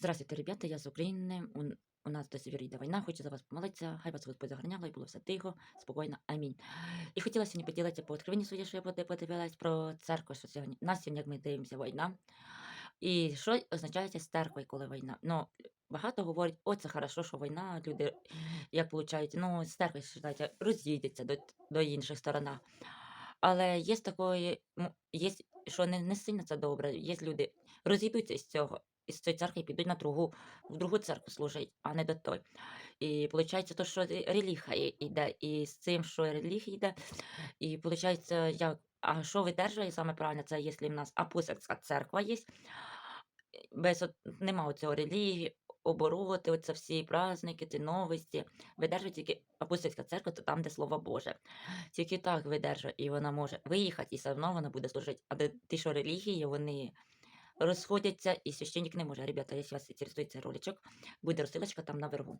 Здравствуйте, ребята, я з України. У, у нас до Сибірі йде війна. Хочу за вас помолитися. Хай вас Господь загорняло і було все тихо, спокійно. Амінь. І хотіла сьогодні поділитися по відкриванню своє, що я поди- подивилась про церкву, що сьогодні. Нас сьогодні, як ми дивимося, війна. І що означає з церквою, коли війна? Ну, багато говорять, о, це хорошо, що війна, люди, як виходить, ну, з церкви, вважається, роз'їдеться до, до інших сторон. Але є такої, є, що не, не сильно це добре. Є люди, розійдуться із цього, із цієї церкви підуть на другу, в другу церкву служить, а не до той. І виходить, то, що ре- релігія йде, і з цим, що релігія йде, і виходить, як, а що видержує саме правильно, це якщо в нас апостольська церква є, без от, нема цього релігії, обороти, оце всі праздники, ці новості. Видержує тільки апостольська церква, то там, де слово Боже. Тільки так видержує, і вона може виїхати, і все одно вона буде служити. А де ті, що релігії, вони розходяться, і священник не може. Ребята, якщо вас інтересує цей роличок, буде розсилочка там наверху.